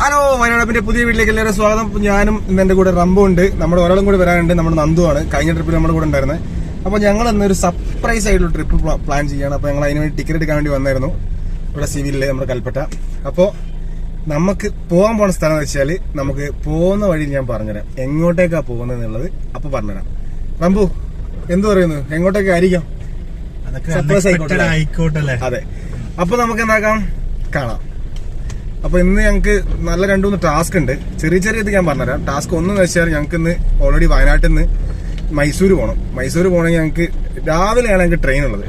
Hello വയനാടപ്പിന്റെ പുതിയ വീട്ടിലേക്ക് എല്ലാവരും സ്വാഗതം. ഞാനും ഇന്ന് എന്റെ കൂടെ റംബോ ഉണ്ട്. നമ്മുടെ ഒരാളും കൂടെ വരാനുണ്ട്. നമ്മുടെ നന്ദു ആണ്. കഴിഞ്ഞ ട്രിപ്പിൽ നമ്മുടെ കൂടെ ഉണ്ടായിരുന്നത് അപ്പൊ ഞങ്ങൾ ഇന്ന് ഒരു സർപ്രൈസ് ആയിട്ടുള്ള ട്രിപ്പ് പ്ലാൻ ചെയ്യാണ്. അപ്പൊ ഞങ്ങൾ അതിന് വേണ്ടി ടിക്കറ്റ് എടുക്കാൻ വേണ്ടി വന്നായിരുന്നു. ഇവിടെ സിവിലിലെ നമ്മുടെ കൽപ്പറ്റ. അപ്പോ നമുക്ക് പോകാൻ പോണ സ്ഥലം എന്ന് വെച്ചാൽ നമുക്ക് പോകുന്ന വഴി ഞാൻ പറഞ്ഞുതരാം. എങ്ങോട്ടേക്കാ പോകുന്നത് എന്നുള്ളത് അപ്പൊ പറഞ്ഞുതരാം. റംബു എന്തു പറയുന്നു? എങ്ങോട്ടേക്ക്? ആയിരിക്കാം. സർപ്രൈസ് ആയിക്കോട്ടെ. അതെ. അപ്പൊ നമുക്ക് എന്താക്കാം? കാണാം. അപ്പൊ ഇന്ന് ഞങ്ങൾക്ക് നല്ല രണ്ടു മൂന്ന് ടാസ്ക് ഉണ്ട്. ചെറിയ ചെറിയ ഇത് ഞാൻ പറഞ്ഞുതരാം. ടാസ്ക് ഒന്നെന്ന് വെച്ചാൽ ഞങ്ങൾക്ക് ഇന്ന് ഓൾറെഡി വയനാട്ടിൽ നിന്ന് മൈസൂർ പോകണം മൈസൂർ പോകണമെങ്കിൽ ഞങ്ങൾക്ക് രാവിലെയാണ് ഞങ്ങൾക്ക് ട്രെയിൻ ഉള്ളത്.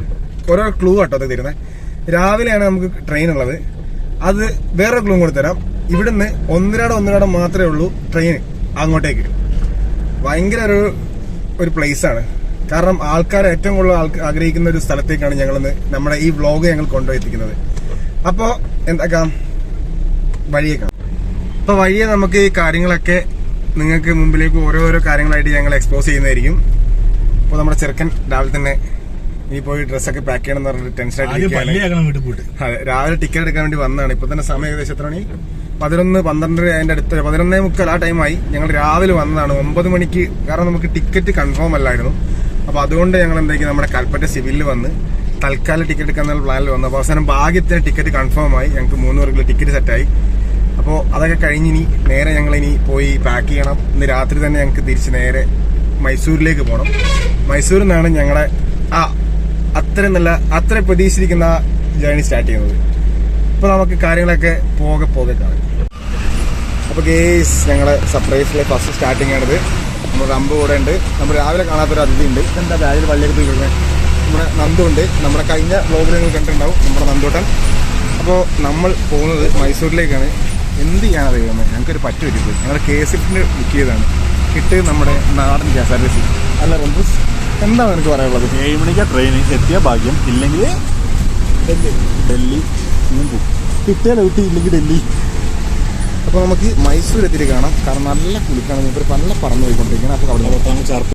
ഓരോ ക്ലൂ കേട്ടോ അത് തരുന്നത് രാവിലെയാണ് നമുക്ക് ട്രെയിൻ ഉള്ളത്. അത് വേറെ ക്ലൂ കൂടെ തരാം. ഇവിടുന്ന് ഒന്നരാടം ഒന്നരാടം മാത്രമേ ഉള്ളൂ ട്രെയിൻ അങ്ങോട്ടേക്ക്. ഭയങ്കര ഒരു ഒരു പ്ലേസ് ആണ്. കാരണം ആൾക്കാർ ഏറ്റവും കൂടുതൽ ആൾക്ക് ആഗ്രഹിക്കുന്ന ഒരു സ്ഥലത്തേക്കാണ് ഞങ്ങളിന്ന് നമ്മുടെ ഈ വ്ളോഗ് ഞങ്ങൾ കൊണ്ടുപോയി എത്തിക്കുന്നത്. അപ്പോൾ എന്താക്കാം? വഴിയേക്കാം. അപ്പൊ വഴിയെ നമുക്ക് ഈ കാര്യങ്ങളൊക്കെ നിങ്ങൾക്ക് മുമ്പിലേക്ക് ഓരോരോ കാര്യങ്ങളായിട്ട് ഞങ്ങൾ എക്സ്പോസ് ചെയ്യുന്നതായിരിക്കും. അപ്പോൾ നമ്മുടെ ചെറുക്കൻ രാവിലെ തന്നെ ഇനി പോയി ഡ്രസ്സൊക്കെ പാക്ക് ചെയ്യണം എന്ന് പറഞ്ഞിട്ട് പോയിട്ട്. അതെ രാവിലെ ടിക്കറ്റ് എടുക്കാൻ വേണ്ടി വന്നതാണ്. ഇപ്പൊ തന്നെ സമയം ഏകദേശം എത്ര മണി പതിനൊന്ന് പന്ത്രണ്ടര അതിന്റെ അടുത്ത് പതിനൊന്നേ മുക്കാൽ ആ ടൈമായി ഞങ്ങൾ രാവിലെ വന്നതാണ്. ഒമ്പത് മണിക്ക് കാരണം നമുക്ക് ടിക്കറ്റ് കൺഫേം അല്ലായിരുന്നു. അപ്പൊ അതുകൊണ്ട് ഞങ്ങൾ എന്താക്കി നമ്മുടെ കൽപ്പറ്റ സിവിലിൽ വന്ന് തൽക്കാലം ടിക്കറ്റ് എടുക്കാൻ പ്ലാനിൽ വന്നു. അപ്പൊ അവസാനം ഭാഗ്യത്തിന് ടിക്കറ്റ് കൺഫേം ആയി. ഞങ്ങൾക്ക് മൂന്ന് പേർക്കുള്ള ടിക്കറ്റ് സെറ്റായി അപ്പോൾ അതൊക്കെ കഴിഞ്ഞിനി നേരെ ഞങ്ങൾ ഇനി പോയി പാക്ക് ചെയ്യണം. ഇന്ന് രാത്രി തന്നെ ഞങ്ങൾക്ക് തിരിച്ച് നേരെ മൈസൂരിലേക്ക് പോകണം മൈസൂരിൽ നിന്നാണ് ഞങ്ങളെ ആ അത്രയും നല്ല അത്ര പ്രതീക്ഷിച്ചിരിക്കുന്ന ജേണി സ്റ്റാർട്ട് ചെയ്യുന്നത്. ഇപ്പോൾ നമുക്ക് കാര്യങ്ങളൊക്കെ പോകെ പോകെ കാണാം. അപ്പോൾ ഗേസ് ഞങ്ങളെ സർപ്രൈസിലെ ഫസ്റ്റ് സ്റ്റാർട്ടിംഗ് ആണിത്. നമ്മുടെ റമ്പ് കൂടെ ഉണ്ട്. നമ്മൾ രാവിലെ കാണാത്തൊരു അതിഥി ഉണ്ട്. എന്താ ബാഗിൽ വലിയ പോയി നമ്മുടെ നന്ദു ഉണ്ട്. നമ്മുടെ കഴിഞ്ഞ വ്ലോഗിൽ നിങ്ങൾ കണ്ടിട്ടുണ്ടാവും. നമ്മുടെ നന്ദൂട്ടൻ. അപ്പോൾ നമ്മൾ പോകുന്നത് മൈസൂരിലേക്കാണ്. എന്ത് ചെയ്യാനാണ് ദൈവമേ? ഞങ്ങൾക്കൊരു പറ്റു പറ്റിപ്പോയി ഞങ്ങൾ കെ എസ് എഫിന് ബുക്ക് ചെയ്തതാണ്. കിട്ടിയത് നമ്മുടെ നാടൻ K S R T C അല്ല റംബൂസ് എന്താണ് എനിക്ക് പറയാനുള്ളത്? ഏഴ് മണിക്ക് ട്രെയിൻ എത്തിയ ഭാഗ്യം. ഇല്ലെങ്കിൽ ഡൽഹി. ഡൽഹി പോകും കിട്ടിയാൽ ഊട്ടി ഇല്ലെങ്കിൽ ഡൽഹി. അപ്പോൾ നമുക്ക് മൈസൂർ എത്തിയിട്ട് കാണാം. കാരണം നല്ല കുലുക്കാണ്. ഇപ്പോൾ നല്ല പറന്നു പോയിക്കൊണ്ടിരിക്കുകയാണ്. അപ്പോൾ അവിടെ ചേർത്ത്.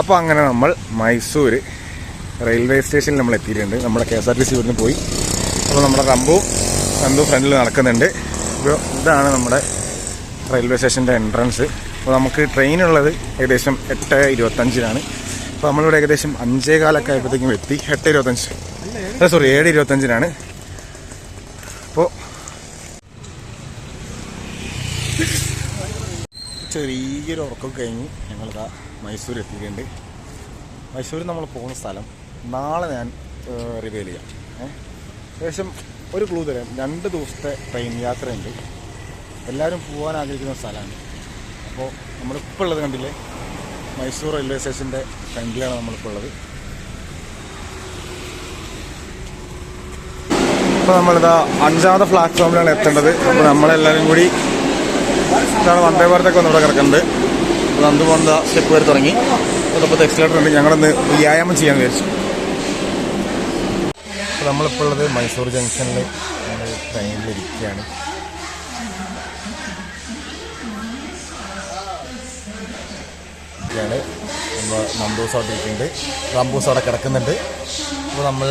അപ്പോൾ അങ്ങനെ നമ്മൾ മൈസൂർ റെയിൽവേ സ്റ്റേഷനിൽ നമ്മൾ എത്തിയിട്ടുണ്ട്. നമ്മുടെ K S R T C ഇവിടുന്ന് പോയി. അപ്പോൾ നമ്മുടെ റംബു റംബു ഫ്രണ്ടിൽ നടക്കുന്നുണ്ട്. ഇപ്പോൾ ഇതാണ് നമ്മുടെ റെയിൽവേ സ്റ്റേഷന്റെ എൻട്രൻസ്. അപ്പോൾ നമുക്ക് ട്രെയിൻ ഉള്ളത് ഏകദേശം എട്ട് ഇരുപത്തഞ്ചിനാണ്. അപ്പോൾ നമ്മളിവിടെ ഏകദേശം അഞ്ചേ കാലൊക്കെ ആയപ്പോഴത്തേക്കും എത്തി. എട്ട് ഇരുപത്തഞ്ച്. അല്ല സോറി ഏഴ് ഇരുപത്തഞ്ചിനാണ്. അപ്പോൾ ചെറിയൊരു ഉറക്കം കഴിഞ്ഞ് ഞങ്ങളിതാ മൈസൂർ എത്തിയിട്ടുണ്ട്. മൈസൂർ നമ്മൾ പോകുന്ന സ്ഥലം നാളെ ഞാൻ റിവീൽ ചെയ്യാം. ഏകദേശം ഒരു ക്ലൂ തരാം. രണ്ട് ദിവസത്തെ ട്രെയിൻ യാത്രയുണ്ട്. എല്ലാവരും പോകാൻ ആഗ്രഹിക്കുന്ന സ്ഥലമാണ്. അപ്പോൾ നമ്മളിപ്പോൾ ഉള്ളത് കണ്ടില്ലേ? മൈസൂർ റെയിൽവേ സ്റ്റേഷന്റെ ഫ്രണ്ടിലാണ് നമ്മളിപ്പോൾ ഉള്ളത്. ഇപ്പോൾ നമ്മളിതാ അഞ്ചാമത്തെ പ്ലാറ്റ്ഫോമിലാണ് എത്തേണ്ടത്. അപ്പോൾ നമ്മളെല്ലാവരും കൂടി ഇതാണ് വന്ദേ ഭാരതൊക്കെ ഒന്നിവിടെ കിടക്കുന്നുണ്ട്. അപ്പോൾ നന്ദു പോകുന്ന സ്റ്റെപ്പ് വരെ തുടങ്ങി അതൊപ്പം എക്സലേറ്റർ ഉണ്ട്. ഞങ്ങളൊന്ന് വ്യായാമം ചെയ്യാൻ വിചാരിച്ചു. അപ്പോൾ നമ്മളിപ്പോൾ ഉള്ളത് മൈസൂർ ജംഗ്ഷനിൽ നമ്മൾ ട്രെയിനിലിരിക്കുകയാണ് ാണ് നമ്മൾ നമ്പൂസ് അവിടെ ഇരിക്കുന്നുണ്ട് റംബൂസ് അവിടെ കിടക്കുന്നുണ്ട്. അപ്പോൾ നമ്മൾ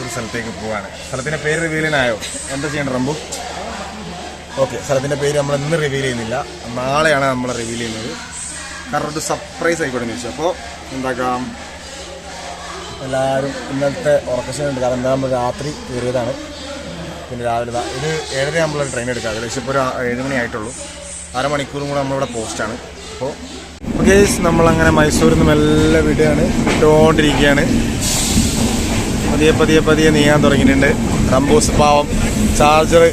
ഒരു സ്ഥലത്തേക്ക് പോവാണ്. സ്ഥലത്തിന്റെ പേര് റിവീൽ ചെയ്യാനായോ? എന്താ ചെയ്യണം റംബു? ഓക്കെ സ്ഥലത്തിന്റെ പേര് നമ്മൾ ഇന്ന് റിവീൽ ചെയ്യുന്നില്ല. നാളെയാണ് നമ്മൾ റിവീൽ ചെയ്യുന്നത്. കാരണം ഒരു സർപ്രൈസ് ആയിക്കോട്ടെ ചോദിച്ചു അപ്പോൾ എന്താക്കാം? എല്ലാവരും ഇന്നത്തെ ഉറക്കശനുണ്ട് കാരണം എന്താ നമ്മൾ രാത്രി കയറിയതാണ്. പിന്നെ രാവിലെ ഇത് ഏഴര നമ്മൾ ട്രെയിൻ എടുക്കുക. ഏകദേശം ഇപ്പോൾ ഒരു ഏഴ് മണി ആയിട്ടുള്ളൂ. അരമണിക്കൂറും കൂടെ നമ്മളിവിടെ പോസ്റ്റാണ് അപ്പോൾ ഗേസ് നമ്മളങ്ങനെ മൈസൂരിൽ നിന്ന് മെല്ലെ വിടുകയാണ്. വിട്ടുകൊണ്ടിരിക്കുകയാണ്. പതിയെ പതിയെ പതിയെ നീങ്ങാൻ തുടങ്ങിയിട്ടുണ്ട്. റംബൂസ് പാവം. ചാർജർ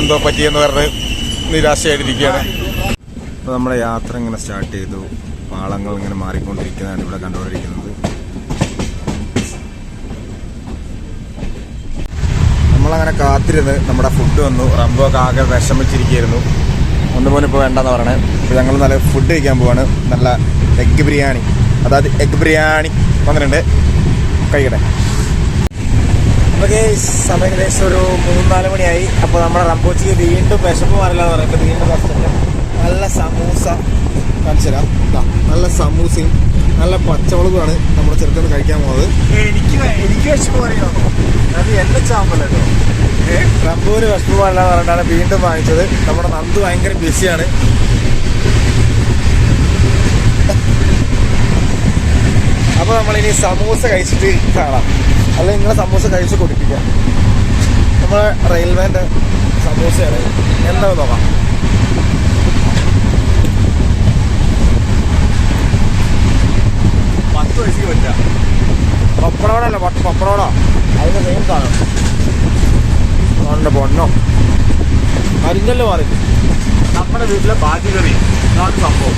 എന്തോ പറ്റിയെന്ന് പറഞ്ഞ് നിരാശയായിട്ടിരിക്കുകയാണ്. അപ്പോൾ നമ്മുടെ യാത്ര ഇങ്ങനെ സ്റ്റാർട്ട് ചെയ്തു. പാളങ്ങൾ ഇങ്ങനെ മാറിക്കൊണ്ടിരിക്കുന്നതാണ് ഇവിടെ കണ്ടുകൊണ്ടിരിക്കുന്നത്. നമ്മളങ്ങനെ കാത്തിരുന്ന് നമ്മുടെ ഫുഡ് വന്നു. റംബോ ആകെ വിഷമിച്ചിരിക്കുകയായിരുന്നു. ഒന്ന് പോലും ഇപ്പോൾ വേണ്ടെന്ന് പറയണേ. അപ്പോൾ ഞങ്ങൾ നല്ല ഫുഡ് കഴിക്കാൻ പോവാണ്. നല്ല എഗ് ബിരിയാണി അതായത് എഗ് ബിരിയാണി വന്നിട്ടുണ്ട്. കഴിക്കട്ടെ. ഓക്കെ സമയം ഏകദേശം ഒരു മൂന്നാൽ മണിയായി. അപ്പോൾ നമ്മുടെ റംബോച്ചിക്ക് വീണ്ടും വിശപ്പ് മാറില്ല എന്ന് പറയുമ്പോൾ വീണ്ടും നല്ല സമൂസ കാണിച്ചു തരാം നല്ല സമൂസയും നല്ല പച്ചമുളകുമാണ് നമ്മുടെ ചെറുക്കൻ കഴിക്കാൻ പോകുന്നത് എനിക്ക് എനിക്ക് വിഷമം അറിയാമോ അത് എന്റെ ചാമ്പല്ലോ റബ്ബൂര് വിഷമമല്ല എന്ന് പറഞ്ഞിട്ടാണ് വീണ്ടും വാങ്ങിച്ചത്. നമ്മുടെ നന്ദു ഭയങ്കര ബിസിയാണ്. അപ്പൊ നമ്മളിനി സമൂസ കഴിച്ചിട്ട് കാണാം. അല്ലെങ്കിൽ നിങ്ങളെ സമൂസ കഴിച്ച് കൊടുപ്പിക്കാം. നമ്മളെ റെയിൽവേന്റെ സമൂസയാണ്. എന്താ നോക്കാം. പപ്പടോടല്ല പപ്പടോടാ അതിന് സെയിം കാണാം അവന്റെ പൊണ്ണോ. മരുന്നല്ല മാറി. നമ്മുടെ വീട്ടിലെ ബാക്കി കറി. ഇതാണ് സംഭവം.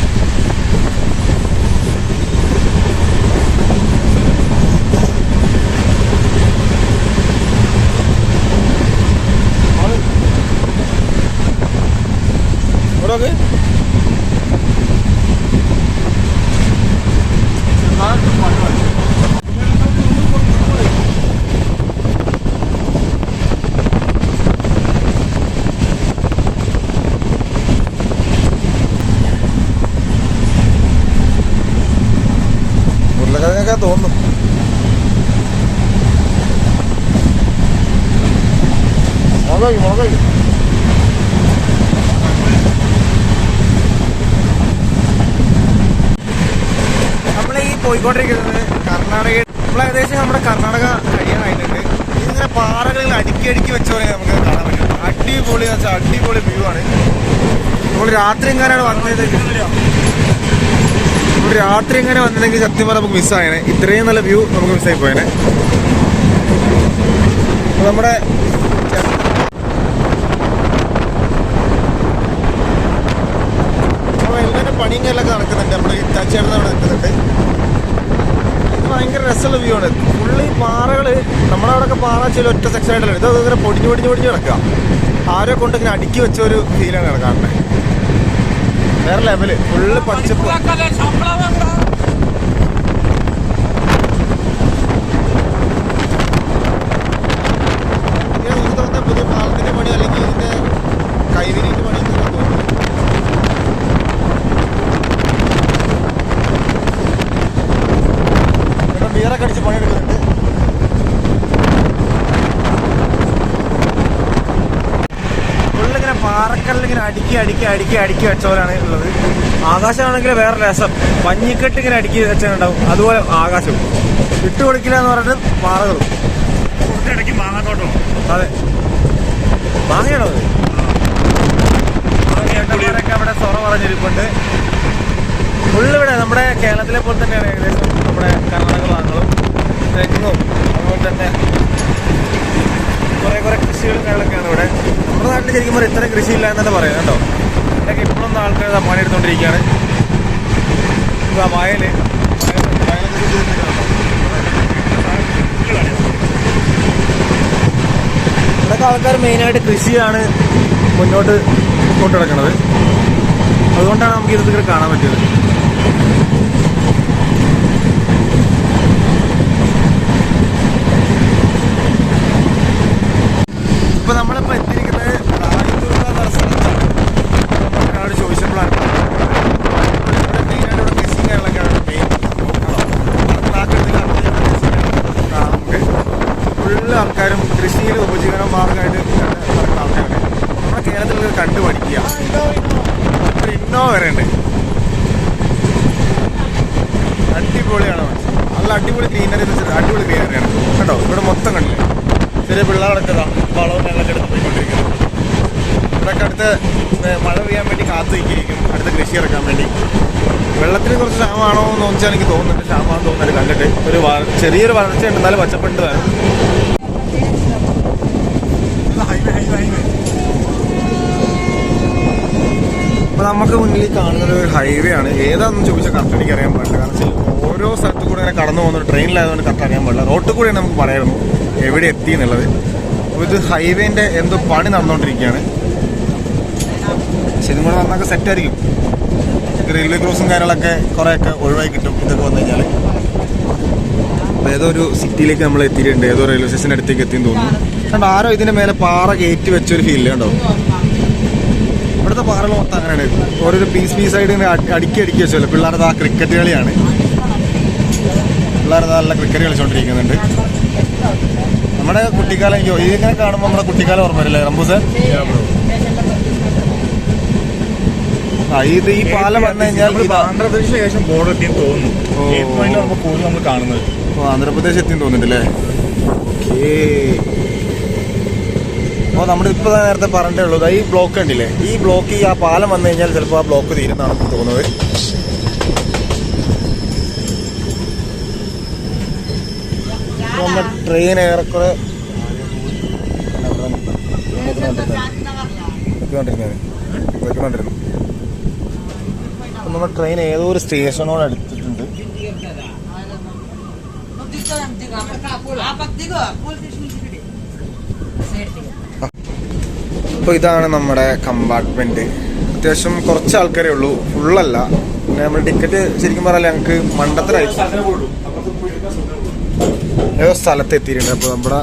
ഇവിടെ തോന്നുന്നു. മുളക് മുളക് നമ്മൾ ഈ പോയിക്കൊണ്ടിരിക്കുന്നത് കർണാടക നമ്മൾ ഏകദേശം നമ്മുടെ കർണാടക കഴിയാനായിട്ടുണ്ട് ഇതിങ്ങനെ പാറകളിൽ അടുക്കി അടുക്കി വെച്ച പോലെ നമുക്ക് കാണാൻ പറ്റും. അടിപൊളി എന്ന് വെച്ചാൽ അടിപൊളി വ്യൂ ആണ്. നമ്മൾ രാത്രി എങ്ങനെയാണ് വന്നത് രാത്രി എങ്ങനെ വന്നിട്ടുണ്ടെങ്കിൽ സത്യം പറഞ്ഞാൽ നമുക്ക് മിസ്സായേനെ ഇത്രയും നല്ല വ്യൂ നമുക്ക് മിസ്സായി പോയേനെ. നമ്മുടെ പണിയൊക്കെ നടക്കുന്നുണ്ട്. നമ്മുടെ ഇത്താച്ചേട്ടൻ അവിടെ നിൽക്കുന്നുണ്ട്. ഇത് ഭയങ്കര രസമുള്ള വ്യൂ ആണ്. ഫുള്ള് ഈ പാറകൾ നമ്മുടെ അവിടെയൊക്കെ പാറ ചില ഒറ്റ സെക്ഷൻ ആയിട്ടുള്ളത് ഇത് ഇങ്ങനെ പൊടിഞ്ഞു പൊടിഞ്ഞു പൊടിഞ്ഞു കിടക്കുക ആരോ കൊണ്ട് ഇങ്ങനെ അടുക്കി വെച്ച ഒരു ഫീലാണ് കാണുന്നത് വേറെ ലെവൽ ഫുള്ള് പച്ചപ്പ്. പുതിയ പാലത്തിന്റെ പണി അടുക്കി അടുക്കി അടുക്കി അടുക്കി വെച്ചവരാണ് ഉള്ളത്. ആകാശമാണെങ്കിൽ വേറെ രസം. മഞ്ഞിക്കെട്ട് ഇങ്ങനെ അടുക്കി വെച്ചിട്ടുണ്ടാവും അതുപോലെ ആകാശവും. വിട്ടുകൊടുക്കില്ല എന്ന് പറഞ്ഞിട്ട് മാങ്ങാത്തോട്ടം. അതെ. മാങ്ങയാണോ അത്? അവിടെ സൊറ പറഞ്ഞിരിപ്പുണ്ട്. ഫുള്ള് ഇവിടെ നമ്മുടെ കേരളത്തിലെ പോലെ തന്നെയാണ് ഏകദേശം നമ്മുടെ കർണാടക ഭാഗങ്ങളും തെങ്ങും അതുപോലെ തന്നെ കുറെ കുറെ കൃഷികളും കാര്യങ്ങളൊക്കെയാണ് ഇവിടെ നമ്മുടെ നാട്ടിൽ ശരിക്കും പറഞ്ഞാൽ കൃഷി ഇല്ല എന്നല്ല പറയാം കേട്ടോ. ഇതൊക്കെ ഇപ്പോഴൊന്നും ആൾക്കാർ പണിയെടുത്തോണ്ടിരിക്കുകയാണ് ഇതാ ആ വയൽ. ഇവിടെയൊക്കെ ആൾക്കാർ മെയിനായിട്ട് കൃഷിയാണ് മുന്നോട്ട് കൊണ്ടു നടക്കുന്നത് അതുകൊണ്ടാണ് നമുക്ക് ഇതൊക്കെ കാണാൻ പറ്റിയത് ഇപ്പൊ നമ്മളിപ്പോ എത്തിയിരിക്കുന്നത് റാണിദുർഗ എന്ന സ്ഥലത്താണ് നമ്മളോട് ചോദിച്ചപ്പോഴാണ് ഇവിടെ മെയിനായിട്ട് ഇവിടെ കൃഷിയും കാര്യങ്ങളൊക്കെയാണ് മെയിൻ ഫുള്ള് ആൾക്കാരും കൃഷിയിൽ ഉപജീവന മാർഗമായിട്ട് നടക്കുന്ന ആൾക്കാരാണ് നമ്മുടെ കേരളത്തിൽ കണ്ടു പഠിക്കുക ഒരു ഇന്നോവ വരെ ഉണ്ട് അടിപൊളിയാണ് നല്ല അടിപൊളി വെച്ചിട്ട് അടിപൊളി സീനറിയാണ് കേട്ടോ ഇവിടെ മൊത്തം കണ്ടില്ലേ ചെറിയ പിള്ളേരൊക്കെ ഇതാ വളവും വെള്ളമൊക്കെ എടുത്ത് പോയിക്കൊണ്ടിരിക്കുന്നു. ഇവിടെയൊക്കെ അടുത്ത് മഴ പെയ്യാൻ വേണ്ടി കാത്തു നിൽക്കിയിരിക്കും. അടുത്ത കൃഷി ഇറക്കാൻ വേണ്ടി. വെള്ളത്തിന് കുറച്ച് ക്ഷാമമാണോ എന്ന് ചോദിച്ചാൽ എനിക്ക് തോന്നുന്നുണ്ട്. ക്ഷാമമാണെന്ന് തോന്നുന്നത് കണ്ടിട്ട്. ഒരു ചെറിയൊരു വളർച്ച എന്നാലും പച്ചപ്പുണ്ട് താനും ഹൈവേ ഹൈവേ ഹൈവേ അപ്പൊ നമുക്ക് മുന്നിൽ കാണുന്നത് ഒരു ഹൈവേ ആണ്. ഏതാണെന്ന് ചോദിച്ചാൽ കറക്റ്റ് എനിക്ക് അറിയാൻ പാടില്ല. കാരണം ഓരോ സ്ഥലത്ത് കൂടെ ഇങ്ങനെ കടന്നു പോകുന്ന ട്രെയിനിലായതുകൊണ്ട് കറക്റ്റ് അറിയാൻ പാടില്ല. റോട്ടിൽ കൂടെ നമുക്ക് പറയായിരുന്നു എവിടെ എത്തി എന്നുള്ളത്. അപ്പോൾ ഇത് ഹൈവേന്റെ എന്തോ പണി നടന്നുകൊണ്ടിരിക്കുകയാണ്. ശരിക്കും കൂടെ സെറ്റ് ആയിരിക്കും. റെയിൽവേ ക്രോസും കാര്യങ്ങളൊക്കെ കുറേയൊക്കെ ഒഴിവായി കിട്ടും ഇതൊക്കെ വന്നു കഴിഞ്ഞാൽ ഏതോ ഒരു സിറ്റിയിലേക്ക് നമ്മൾ എത്തിയിട്ടുണ്ട്. ഏതോ റെയിൽവേ സ്റ്റേഷന്റെ അടുത്തേക്ക് എത്തിയെന്ന് തോന്നുന്നു. കണ്ടോ ആരോ ഇതിന്റെ മേലെ പാറ കയറ്റി വെച്ചൊരു ഫീൽ കണ്ടോ? ഇവിടുത്തെ പാറകൾ മൊത്തം അങ്ങനെയാണ്. ഓരോരോ പീസ് പീസ് ആയിട്ട് ഇങ്ങനെ അടി- അടുക്കി അടുക്കി വെച്ചല്ലോ പിള്ളേരത് ആ ക്രിക്കറ്റ് കളിയാണ്. പിള്ളേരത് നല്ല ക്രിക്കറ്റ് കളിച്ചോണ്ടിരിക്കുന്നുണ്ട്. നമ്മുടെ കുട്ടിക്കാലം എനിക്ക് ഇതിങ്ങനെ കാണുമ്പോൾ നമ്മുടെ കുട്ടിക്കാലം ഓർമ്മ വരില്ലേ? റംബൂസൻ ആ ഇത് ഈ പാലം വന്നു കഴിഞ്ഞാൽ ആന്ധ്രാപ്രദേശ് ആന്ധ്രാപ്രദേശിന് ശേഷം ബോർഡർ എത്തിയെന്ന് തോന്നുന്നു. കൂടുതൽ നമ്മൾ കാണുന്നത്? ഓ, ആന്ധ്രാപ്രദേശ് എത്തി തോന്നുന്നുണ്ടല്ലേ? ഓക്കേ. അപ്പോൾ നമ്മൾ ഇപ്പോൾ നേരത്തെ പറഞ്ഞേ ഉള്ളൂ ഈ ബ്ലോക്ക് ഉണ്ടല്ലേ ഈ ബ്ലോക്ക് ഈ ആ പാലം വന്നു കഴിഞ്ഞാൽ ചിലപ്പോൾ ആ ബ്ലോക്ക് തീരുന്നതാണ് തോന്നുന്നത്. ട്രെയിൻ ഏറെക്കുറെ നമ്മുടെ ട്രെയിൻ ഏതോ ഒരു സ്റ്റേഷനോട് അടുത്തിട്ടുണ്ട്. അപ്പോൾ ഇതാണ് നമ്മുടെ കമ്പാർട്ട്മെന്റ് അത്യാവശ്യം കുറച്ച് ആൾക്കാരേ ഉള്ളൂ. ഫുള്ളല്ല പിന്നെ നമ്മൾ ടിക്കറ്റ് ശരിക്കും പറഞ്ഞാൽ ഞങ്ങൾക്ക് മണ്ടത്തിലായി ഏതോ സ്ഥലത്ത് എത്തിയിട്ടുണ്ട്. അപ്പോൾ നമ്മുടെ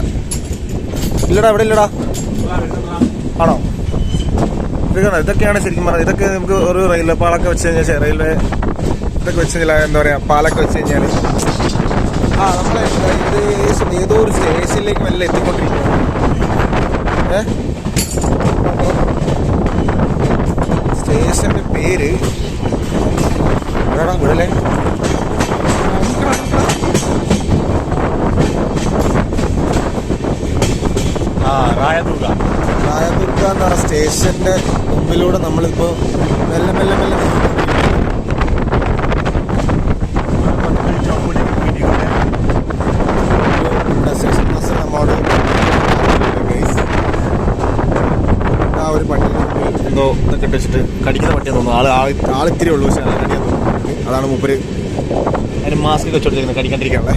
ഇല്ലടാ ഇവിടെ ഇല്ലടാ. ആണോ? ഇതൊക്കെ ഇതൊക്കെയാണ് ശരിക്കും പറഞ്ഞത് ഇതൊക്കെ നമുക്ക് ഒരു റെയിൽവേ പാളൊക്കെ വെച്ച് കഴിഞ്ഞാൽ റെയിൽവേ ഇതൊക്കെ വെച്ച് കഴിഞ്ഞാൽ എന്താ പറയാ പാലൊക്കെ വെച്ച് കഴിഞ്ഞാൽ ആ നമ്മളെ ഏതോ ഒരു സ്റ്റേഷനിലേക്ക് വല്ല എത്തിക്കൊണ്ടിരിക്കുകയാണ് ഏ? സ്റ്റേഷന്റെ പേര് എവിടെടാ വിടലേ? ആ റായദുർഗ. റായദുർഗ എന്ന് പറഞ്ഞ സ്റ്റേഷന്റെ മുമ്പിലൂടെ നമ്മളിപ്പോ മെല്ലെ മെല്ലെ മെല്ലെ ഡെസ്റ്റിനേഷൻ ബസ് നമ്മോട് ആ ഒരു പട്ടി ഇതൊക്കെ വെച്ചിട്ട് കടിക്കുന്ന പട്ടിയെന്ന് തോന്നുന്നു. ആൾ ആൾ ആളിത്തിരി ഉള്ളൂ പക്ഷെ കടിയാന്ന് തോന്നുന്നു അതാണ് മൂപ്പര് അതിന് മാസ്ക് വെച്ചോണ്ടിരിക്കുന്നത് കടിക്കാണ്ടിരിക്കാനുള്ള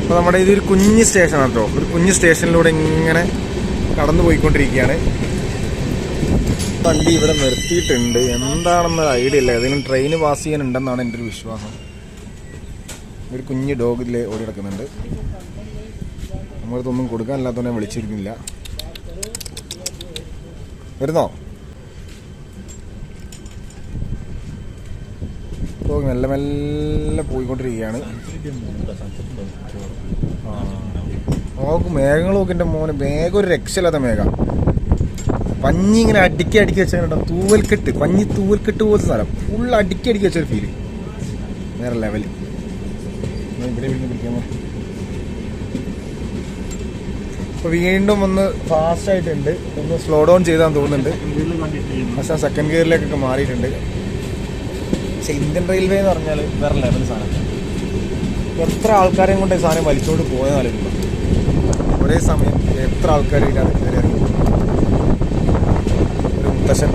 അപ്പോൾ നമ്മുടെ ഇതൊരു കുഞ്ഞ് സ്റ്റേഷനാണ് കേട്ടോ ഒരു കുഞ്ഞ് സ്റ്റേഷനിലൂടെ ഇങ്ങനെ കടന്നു പോയിക്കൊണ്ടിരിക്കുകയാണ്. വണ്ടി ഇവിടെ നിർത്തിയിട്ടുണ്ട്. എന്താണെന്നൊരു ഐഡിയ ഇല്ല. ഏതെങ്കിലും ട്രെയിൻ പാസ് ചെയ്യാനുണ്ടെന്നാണ് എന്റെ ഒരു വിശ്വാസം. ഒരു കുഞ്ഞ് ഡോഗ് ഇതിൽ ഓടി കിടക്കുന്നുണ്ട് നമ്മളിതൊന്നും കൊടുക്കാനില്ലാത്തവനെ ഞാൻ വിളിച്ചിരുന്നില്ല. വരുന്നോ? ഇപ്പോൾ മെല്ലെ മെല്ലെ പോയിക്കൊണ്ടിരിക്കുകയാണ്. നോക്ക് മേഘങ്ങൾ നോക്കിന്റെ മോനെ മേഘം ഒരു രക്ഷയില്ലാത്ത മേഘ. പഞ്ഞി ഇങ്ങനെ അടുക്കി അടുക്കി വെച്ചാൽ തൂവൽക്കെട്ട്. പഞ്ഞി തൂവൽക്കെട്ട് പോലത്തെ സ്ഥലം. ഫുൾ അടുക്കി അടുക്കി വെച്ചൊരു ഫീൽ വേറെ ലെവൽ ഇവിടെ വീണ്ടും ഇപ്പൊ വീണ്ടും ഒന്ന് ഫാസ്റ്റ് ആയിട്ടുണ്ട്. ഒന്ന് സ്ലോ ഡൗൺ ചെയ്താന്ന് തോന്നുന്നുണ്ട്. പക്ഷെ സെക്കൻഡ് ഗിയറിലേക്കൊക്കെ മാറിയിട്ടുണ്ട്. പക്ഷെ ഇന്ത്യൻ റെയിൽവേ എന്ന് പറഞ്ഞാൽ വേറെ ലെവൽ സാധനം. എത്ര ആൾക്കാരെയും കൊണ്ട് സാധനം വലിച്ചോണ്ട് പോയതാലും ഒരേ സമയം എത്ര ആൾക്കാർ ഇതിനകത്ത് കയറി ഒരു മുത്തശ്ശൻ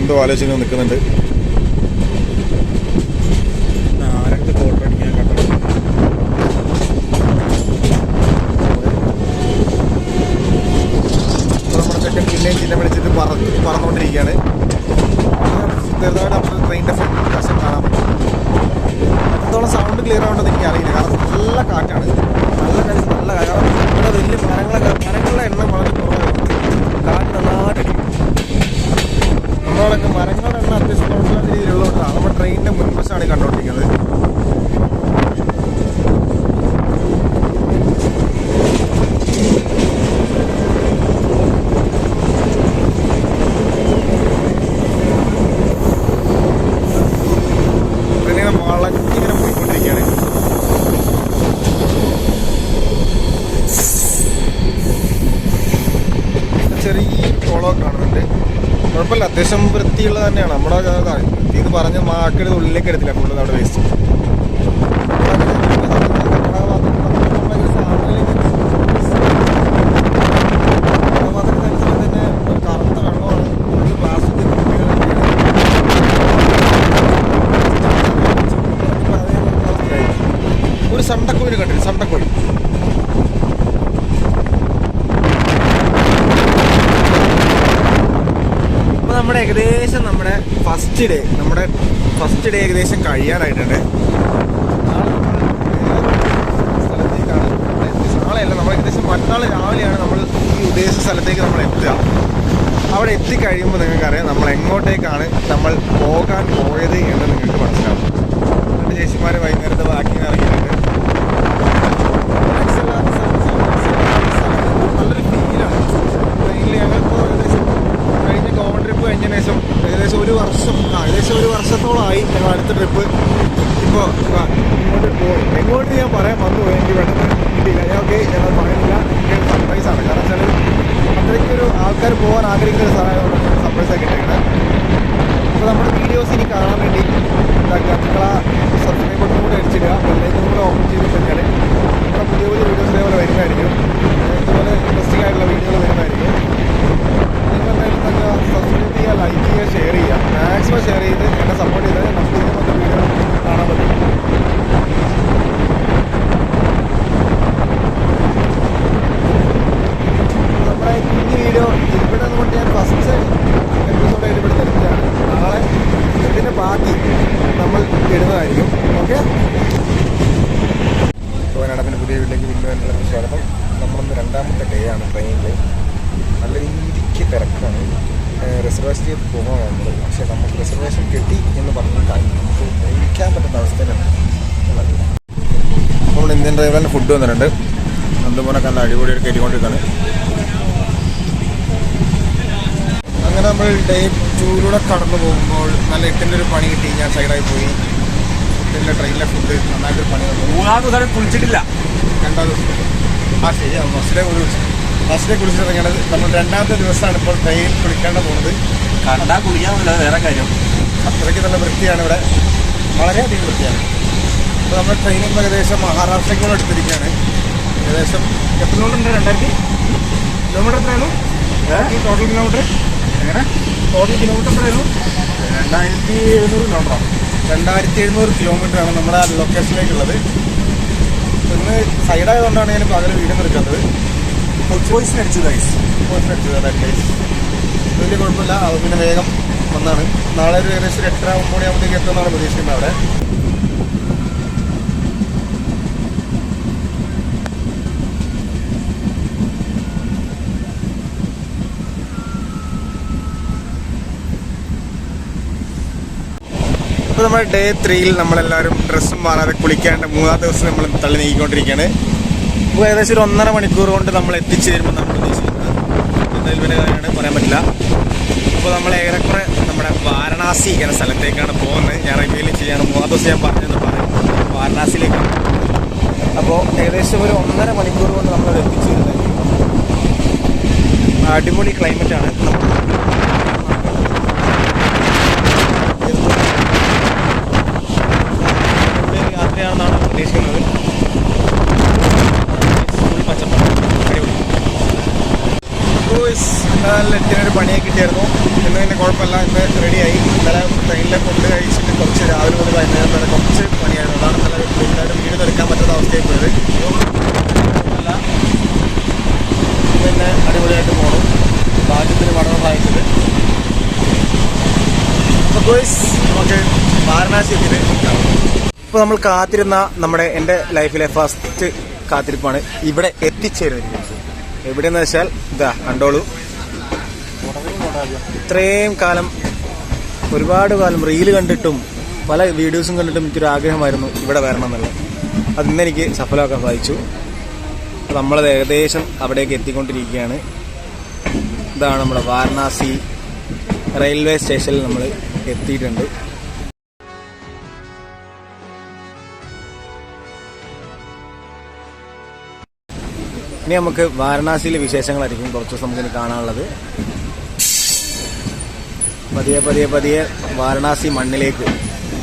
എന്തോ ആലോചന നിൽക്കുന്നുണ്ട് രണ്ട് ബോർഡർ അടിക്കാൻ കണ്ടു അപ്പോൾ നമ്മുടെ ചെക്കൻ പിന്നെയും ചിഹ്നം വിളിച്ചിട്ട് പറ പറന്നുകൊണ്ടിരിക്കുകയാണ് ചെറുതായിട്ട് നമുക്ക് ട്രെയിനിന്റെ ഫ്രണ്ട് വശം കാണാൻ പറ്റും. എത്രത്തോളം സൗണ്ട് ക്ലിയർ ആവേണ്ടത് എനിക്ക് അറിയില്ല. കാരണം നല്ല കാറ്റാണ്. നല്ല കാറ്റ് നല്ല കാരണം ഇവിടെ വലിയ മരങ്ങളൊക്കെ മരങ്ങളുടെ എണ്ണം വളരെ കുറവായിരുന്നു കാറ്റ് നന്നായിട്ടടിക്കും നമ്മളവിടെയൊക്കെ മരങ്ങളുടെ എണ്ണം അത്യാവശ്യം രീതിയിലുള്ളതുകൊണ്ടാണ്. നമ്മുടെ ട്രെയിനിന്റെ മുൻവശമാണ് കണ്ടുകൊണ്ടിരിക്കുന്നത് ട്രെയിനിങ്ങനെ വളഞ്ഞ് ഇങ്ങനെ പോയിക്കൊണ്ടിരിക്കുകയാണ് ചെറിയ കുളമൊക്കെ കാണുന്നുണ്ട് കുഴപ്പമില്ല അത്യാവശ്യം വൃത്തിയുള്ളത് തന്നെയാണ് നമ്മുടെ. ഇത് പറഞ്ഞ് മാക്കെടുത്ത് ഉള്ളിലേക്ക് എടുത്തില്ല ഫുള്ള് അവിടെ വേസ്റ്റ് ഒരു സണ്ടക്കോഴി കണ്ടില്ല സണ്ടക്കോഴി അപ്പോൾ നമ്മുടെ ഏകദേശം നമ്മുടെ ഫസ്റ്റ് ഡേ നമ്മുടെ ഫസ്റ്റ് ഡേ ഏകദേശം കഴിയാനായിട്ടുണ്ട് സ്ഥലത്തേക്കാണ് നാളെയല്ല നമ്മൾ ഏകദേശം മറ്റന്നാൾ രാവിലെയാണ് നമ്മൾ ഈ ഉദ്ദേശ സ്ഥലത്തേക്ക് നമ്മൾ എത്തുക. അവിടെ എത്തിക്കഴിയുമ്പോൾ നിങ്ങൾക്കറിയാം നമ്മൾ എങ്ങോട്ടേക്കാണ് നമ്മൾ പോകാൻ പോയത് എന്ന് നിങ്ങൾക്ക് മനസ്സിലാവും. ചേച്ചിമാരെ വൈകുന്നേരത്തെ ബാക്കി ഇറങ്ങിയിട്ടുണ്ട് നല്ലൊരു ഫീലാണ് ട്രെയിനിൽ ഞങ്ങളിപ്പോൾ ഏകദേശം കഴിഞ്ഞ ഗോവൺ ട്രിപ്പ് കഴിഞ്ഞതിന് ശേഷം ഏകദേശം ഒരു വർഷം ആ ഏകദേശം ഒരു വർഷത്തോളമായി ഞങ്ങൾ അടുത്ത ട്രിപ്പ് ഇപ്പോൾ ഇങ്ങോട്ട് പോയി എങ്ങോട്ട് ഞാൻ പറയാൻ വന്നു എനിക്ക് പെട്ടെന്ന് കിട്ടിയില്ല. ഞാൻ ഓക്കെ ഞങ്ങൾ പറയുന്നില്ല. എനിക്ക് സർപ്രൈസ് ആണ്. കാരണം വെച്ചാൽ അത്രയ്ക്കൊരു ആൾക്കാർ പോകാൻ ആഗ്രഹിക്കുന്ന ഒരു സ്ഥലമായതുകൊണ്ട് സർപ്രൈസ് ആക്കി ഇട്ടേക്കണേ അപ്പോൾ നമ്മുടെ വീഡിയോസ് ഇനി കാണാൻ വേണ്ടി എന്താക്കുക നിങ്ങൾ ആ സബ്സ്ക്രൈബ് ബട്ടൺ കൂടെ അടിച്ചിടുക ബെല്ലൈക്കൺ കൂടെ ഓപ്പൺ ചെയ്ത് കഴിഞ്ഞാൽ നമ്മുടെ പുതിയ പുതിയ വീഡിയോസ് ഇതേപോലെ വരുന്നതായിരിക്കും ഇതുപോലെ ഇൻട്രസ്റ്റിംഗ് ആയിട്ടുള്ള വീഡിയോകൾ വരുന്നതായിരിക്കും നിങ്ങൾ എന്തായാലും എന്താക്കുക സബ്സ്ക്രൈബ് ചെയ്യുക ലൈക്ക് ചെയ്യുക ഷെയർ ചെയ്യുക മാക്സിമം ഷെയർ ചെയ്ത് എന്നെ സപ്പോർട്ട് ചെയ്താൽ നമുക്ക് ഇതുപോലത്തെ വീഡിയോ കാണാൻ പറ്റും നമ്മുടെ കുഞ്ഞു വീഡിയോ ഇവിടെ കൊണ്ട് ഞാൻ ഫസ്റ്റ് എപ്പിസോഡായിട്ട് ഇവിടെ നിർത്തുകയാണ് നാളെ ഇതിന്റെ ബാക്കി നമ്മൾ ഇടുന്നതായിരിക്കും ഓക്കെ വയനാടപ്പിന്റെ പുതിയ വീട്ടിലേക്ക് വീണ്ടും സ്വാഗതം നമ്മളിന്ന് രണ്ടാമത്തെ ഡേ ആണ് ട്രെയിനിൽ നല്ല രീതിക്ക് തിരക്കാണ്. റിസർവേഷൻ ചെയ്ത് പോകാൻ നമ്മൾ പക്ഷേ നമുക്ക് റിസർവേഷൻ കിട്ടി എന്ന് പറഞ്ഞ കാര്യം നമുക്ക് ഇരിക്കാൻ പറ്റുന്ന അവസ്ഥയിലാണ് ഉള്ളത് നമ്മൾ ഇന്ത്യൻ ഡ്രൈവറിൽ ഫുഡ് വന്നിട്ടുണ്ട്. നന്ദമോനെ നല്ല അടിപൊളിയായിട്ട് കയറ്റിക്കൊണ്ടിരിക്കുകയാണ് അങ്ങനെ നമ്മൾ ഡേ ടൂയിലൂടെ കടന്നു പോകുമ്പോൾ നല്ല എട്ടിന്റെ ഒരു പണി കിട്ടി. ഞാൻ സൈഡായി പോയി. എട്ടിന്റെ ട്രെയിനിലെ ഫുഡ് നന്നായിട്ടൊരു പണി തന്നു മൂന്നാമത് ദിവസം കുളിച്ചിട്ടില്ല. രണ്ടാമത് ആ ശരിയാണ് ബസ്സിലെ കുളിച്ച്. ബസ്സിലെ കുളിച്ചിറങ്ങേണ്ടത് നമ്മൾ രണ്ടാമത്തെ ദിവസമാണ് ഇപ്പോൾ ട്രെയിനിൽ കുളിക്കേണ്ട പോകുന്നത് കണ്ടാ കുളിക്കാമല്ല വേറെ കാര്യം. അത്രയ്ക്ക് നല്ല വൃത്തിയാണ് ഇവിടെ. വളരെയധികം വൃത്തിയാണ്. ഇപ്പോൾ നമ്മുടെ ട്രെയിനിൽ ഏകദേശം മഹാരാഷ്ട്രയ്ക്കോട് എടുത്തിരിക്കുകയാണ്. ഏകദേശം എത്ര കിലോമീറ്റർ രണ്ടായിരത്തി? കിലോമീറ്റർ എത്രയായിരുന്നു? ടോട്ടൽ കിലോമീറ്റർ എങ്ങനെ? ടോട്ടൽ കിലോമീറ്റർ എത്രയായിരുന്നു? രണ്ടായിരത്തി എഴുന്നൂറ് കിലോമീറ്ററാണ് രണ്ടായിരത്തി എഴുന്നൂറ് കിലോമീറ്റർ ആണ് നമ്മുടെ ലൊക്കേഷനിലേക്കുള്ളത് ഇന്ന് സൈഡായതുകൊണ്ടാണ് ഞാൻ പകൽ വീട് ഫുഡ് പോയിസൺ അടിച്ചു ഗൈസ് വലിയ കുഴപ്പമില്ല. അത് പിന്നെ വേഗം വന്നാണ്. നാളെ ഒരു ഏകദേശം ഒരു എട്ടര ഒമ്പത് മണിയാകുമ്പോഴത്തേക്ക് എത്തുമെന്നാണ് പ്രതീക്ഷിക്കുന്നത് അവിടെ. ഇപ്പോൾ നമ്മുടെ ഡേ ത്രീയിൽ നമ്മളെല്ലാവരും ഡ്രസ്സും മാറാതെ കുളിക്കാണ്ട് മൂന്നാം ദിവസം നമ്മൾ തള്ളി നീക്കിക്കൊണ്ടിരിക്കുകയാണ് ഇപ്പോൾ ഏകദേശം ഒരു ഒന്നര മണിക്കൂർ കൊണ്ട് നമ്മൾ എത്തിച്ചേരുമ്പോൾ നമ്മൾ ഉദ്ദേശിക്കുന്നത് റെയിൽവേന്റെ കാര്യമാണ് പറയാൻ പറ്റില്ല. അപ്പോൾ നമ്മൾ ഏറെക്കുറെ നമ്മുടെ വാരണാസി എന്ന സ്ഥലത്തേക്കാണ് പോകുന്നത്. ഞാൻ റെയിൽവേയിൽ ചെയ്യാണ്. മൂന്നാം ദിവസം ഞാൻ പറഞ്ഞതെന്ന് പറയും. വാരണാസിയിലേക്കാണ് അപ്പോൾ ഏകദേശം ഒരു ഒന്നര മണിക്കൂർ കൊണ്ട് നമ്മൾ എത്തിച്ചേരുന്നത്. അടിപൊളി ക്ലൈമറ്റാണ് യാത്രയാണെന്നാണ് പ്രതീക്ഷിക്കുന്നത് ഫുൾ പച്ചപ്പാണ് അടിപൊളി എന്തായാലും എട്ടിനൊരു പണിയൊക്കെ കിട്ടിയായിരുന്നു. ഇന്ന് പിന്നെ കുഴപ്പമില്ല ഇന്ന് റെഡിയായി ഇന്നലെ ട്രെയിനിലെ ഫുഡ് കഴിച്ചിട്ട് കുറച്ച് രാവിലെ മുതൽ വൈകുന്നേരം വരെ കുറച്ച് പണിയായിരുന്നു. അതാണ് ഇന്നലെ വീട്ടിലായിട്ട് വീട് എടുക്കാൻ പറ്റാത്ത അവസ്ഥയായി പോയത്. അല്ല പിന്നെ അടിപൊളിയായിട്ട് പോകണം ഭാഗ്യത്തിന് വളരെ ബോയ്സ് നമുക്ക് വാരണാസി ഇപ്പോൾ നമ്മൾ കാത്തിരുന്ന നമ്മുടെ എന്റെ ലൈഫിലെ ഫസ്റ്റ് കാത്തിരിപ്പാണ്. ഇവിടെ എത്തിച്ചേരുന്നത് എവിടെയെന്ന് വെച്ചാൽ ഇതാ കണ്ടോളൂ. ഇത്രയും കാലം ഒരുപാട് കാലം റീൽ കണ്ടിട്ടും പല വീഡിയോസും കണ്ടിട്ടും എനിക്കൊരു ആഗ്രഹമായിരുന്നു ഇവിടെ വരണം എന്നുള്ളത്. അത് ഇന്ന് എനിക്ക് സഫലമാക്കാൻ സാധിച്ചു. നമ്മളത് ഏകദേശം അവിടേക്ക് എത്തിക്കൊണ്ടിരിക്കുകയാണ്. ഇതാണ് നമ്മുടെ വാരണാസി റെയിൽവേ സ്റ്റേഷനിൽ നമ്മൾ എത്തിയിട്ടുണ്ട്. ഇനി നമുക്ക് വാരണാസിയിലെ വിശേഷങ്ങളായിരിക്കും കുറച്ച് ദിവസം നമുക്കിനി കാണാനുള്ളത്. പതിയെ പതിയെ പതിയെ വാരണാസി മണ്ണിലേക്ക്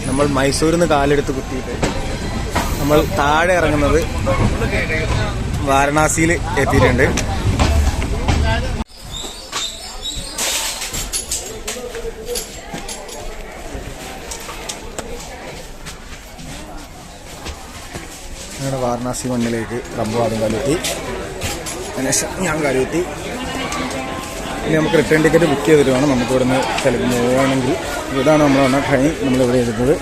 നമ്മൾ മൈസൂരിൽ നിന്ന് കാലെടുത്ത് കുത്തിയിട്ട് നമ്മൾ താഴെ ഇറങ്ങുന്നത് വാരണാസിയിൽ എത്തിയിട്ടുണ്ട്. വാരണാസി മണ്ണിലേക്ക് റബ്ബ് ആദ്യം കാലുത്തി. ഞാൻ കാലുത്തി ഇനി നമുക്ക് റിട്ടേൺ ടിക്കറ്റ് ബുക്ക് ചെയ്തിട്ട് വേണം നമുക്ക് ഇവിടുന്ന് സ്ഥലത്ത് പോവുകയാണെങ്കിൽ. ഇതാണ് നമ്മൾ വന്ന ട്രെയിൻ നമ്മളിവിടെ എടുത്തത്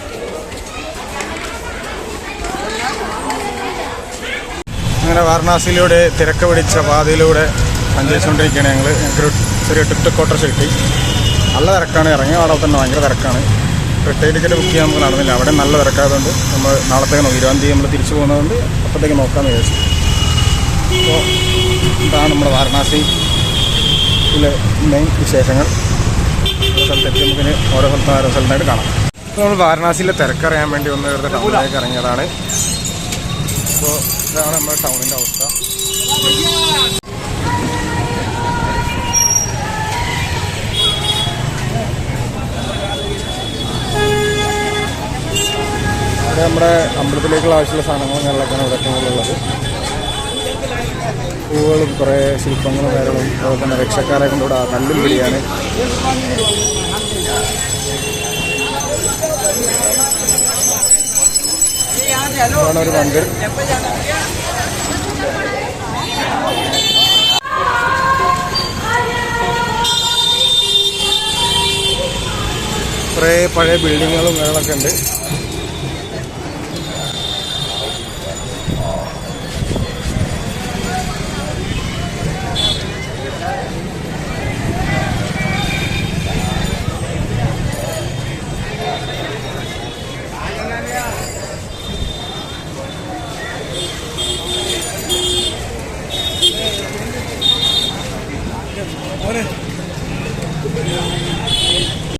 അങ്ങനെ വാരണാസിയിലൂടെ തിരക്ക് പിടിച്ച പാതയിലൂടെ സഞ്ചരിച്ചുകൊണ്ടിരിക്കുകയാണ് ഞങ്ങൾ ഞങ്ങൾക്കൊരു ചെറിയ ടിക്കറ്റ് കോട്ടർസ് കിട്ടി നല്ല തിരക്കാണ്. ഇറങ്ങിയ അവിടെ തന്നെ ഭയങ്കര തിരക്കാണ്. റിട്ടേൺ ടിക്കറ്റ് ബുക്ക് ചെയ്യാൻ നമുക്ക് നടന്നില്ല. അവിടെ നല്ല തിരക്കായതുകൊണ്ട് നമ്മൾ നാളത്തേക്ക് നോക്കി ഇരുപതാം തീയതി നമ്മൾ തിരിച്ചു പോകുന്നതുകൊണ്ട് അപ്പോഴത്തേക്ക് നോക്കാമെന്ന് വിചാരിച്ചു. അപ്പോൾ ഇതാണ് നമ്മുടെ വാരണാസിയിലെ മെയിൻ വിശേഷങ്ങൾ. സ്ഥലത്തെത്തി നമുക്കിന് ഓരോ സ്ഥലത്തും ഓരോ സ്ഥലത്തായിട്ട് കാണാം. ഇപ്പോൾ നമ്മൾ വാരണാസിയിലെ തിരക്കറിയാൻ വേണ്ടി ഒന്ന് വെറുതെ ടൗണിലേക്ക് ഇറങ്ങിയതാണ്. അപ്പോൾ ഇതാണ് നമ്മുടെ ടൗണിന്റെ അവസ്ഥ. നമ്മുടെ അമ്പലത്തിലേക്കുള്ള ആവശ്യമുള്ള സാധനങ്ങളും കാര്യങ്ങളൊക്കെയാണ് ഇവിടെ കൂടുതലുള്ളത് പൂവുകളും കുറേ ശില്പങ്ങളും കാര്യങ്ങളും അതുപോലെ തന്നെ രക്ഷക്കാരെ കൊണ്ടുകൂടെ കല്ലും പിടിയാണ്. ഇതാണ് ഒരു മന്ദിർ. കുറേ പഴയ ബിൽഡിങ്ങുകളും കാര്യങ്ങളൊക്കെ ഉണ്ട്.